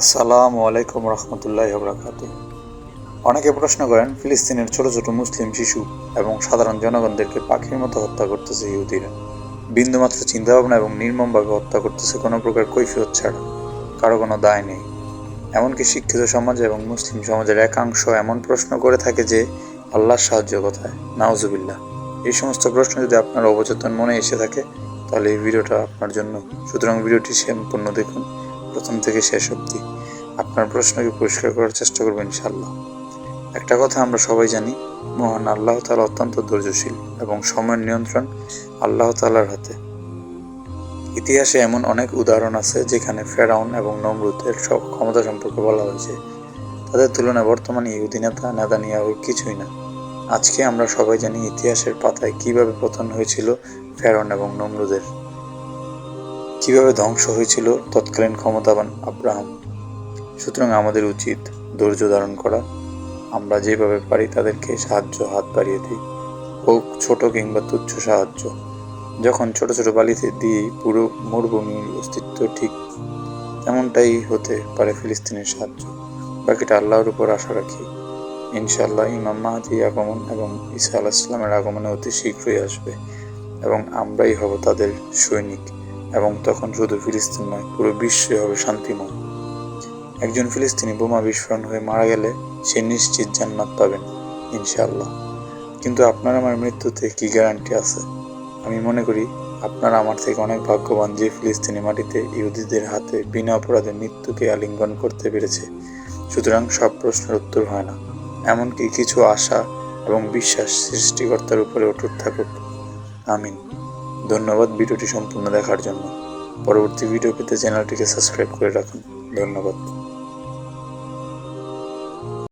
আসসালামু আলাইকুম রহমতুল্লাহ বরকাত অনেকে প্রশ্ন করেন, ফিলিস্তিনের ছোট ছোট মুসলিম শিশু এবং সাধারণ জনগণদেরকে পাখির মতো হত্যা করতেছে ইহুদিরা। বিন্দুমাত্র চিন্তাভাবনা এবং নির্মমভাবে হত্যা করতেছে কোনো প্রকার কৈফিয়ত ছাড়া, কারও কোনো দায় নেই। এমনকি শিক্ষিত সমাজ এবং মুসলিম সমাজের একাংশ এমন প্রশ্ন করে থাকে যে, আল্লাহর সাহায্য কোথায়? নাউজুবিল্লাহ। এই সমস্ত প্রশ্ন যদি আপনার অবচেতন মনে এসে থাকে, তাহলে এই ভিডিওটা আপনার জন্য। সুতরাং ভিডিওটি সম্পূর্ণ দেখুন। প্রথম থেকে শেষ অবধি আপনার প্রশ্নকে পরিষ্কার করার চেষ্টা করব ইনশাল্লাহ একটা কথা আমরা সবাই জানি, মহান আল্লাহ তালা অত্যন্ত ধৈর্যশীল এবং সময়ের নিয়ন্ত্রণ আল্লাহ তালার হাতে। ইতিহাসে এমন অনেক উদাহরণ আছে যেখানে ফেরাউন এবং নমরুদের সব ক্ষমতা সম্পর্কে বলা হয়েছে। তাদের তুলনায় বর্তমানে ইহুদি নেতা নেতানিয়াহু কিছুই না। আজকে আমরা সবাই জানি ইতিহাসের পাতায় কীভাবে পতন হয়েছিল ফেরাউন এবং নমরুদের। কীভাবে ধ্বংস হয়েছিল তৎকালীন ক্ষমতাবান আব্রাহাম? সুতরাং আমাদের উচিত ধৈর্য ধারণ করা। আমরা যেভাবে পারি তাদেরকে সাহায্য, হাত বাড়িয়ে দিই। হোক ছোট কিংবা তুচ্ছ সাহায্য। যখন ছোট ছোট বালিতে দিয়েই পুরো মরুভূমির অস্তিত্ব ঠিক তেমনটাই হতে পারে ফিলিস্তিনের সাহায্য। বাকিটা আল্লাহর উপর আশা রাখি। ইনশাআল্লাহ ইমাম মাহাদি আগমন এবং ঈসা আলাহ ইসলামের আগমনে অতি শীঘ্রই আসবে এবং আমরাই হব তাদের সৈনিক। এবং তখন শুধু ফিলিস্তিন নয়, পুরো বিশ্বই হবে শান্তিময়। একজন ফিলিস্তিনি বোমা বিস্ফোরণ হয়ে মারা গেলে সে নিশ্চিত জান্নাত পাবেন, ইনশাআল্লাহ। কিন্তু আপনার আমার মৃত্যুতে কি গ্যারান্টি আছে? আমি মনে করি আপনারা আমার থেকে অনেক ভাগ্যবান যে ফিলিস্তিনি মাটিতে ইহুদিদের হাতে বিনা অপরাধে মৃত্যুকে আলিঙ্গন করতে পেরেছে। সুতরাং সব প্রশ্নের উত্তর হয় না। এমনকি কিছু আশা এবং বিশ্বাস সৃষ্টিকর্তার উপরে অটুট থাকুক। আমিন। ধন্যবাদ ভিডিওটি সম্পূর্ণ দেখার জন্য। পরবর্তী ভিডিও পেতে চ্যানেলটিকে সাবস্ক্রাইব করে রাখুন। ধন্যবাদ।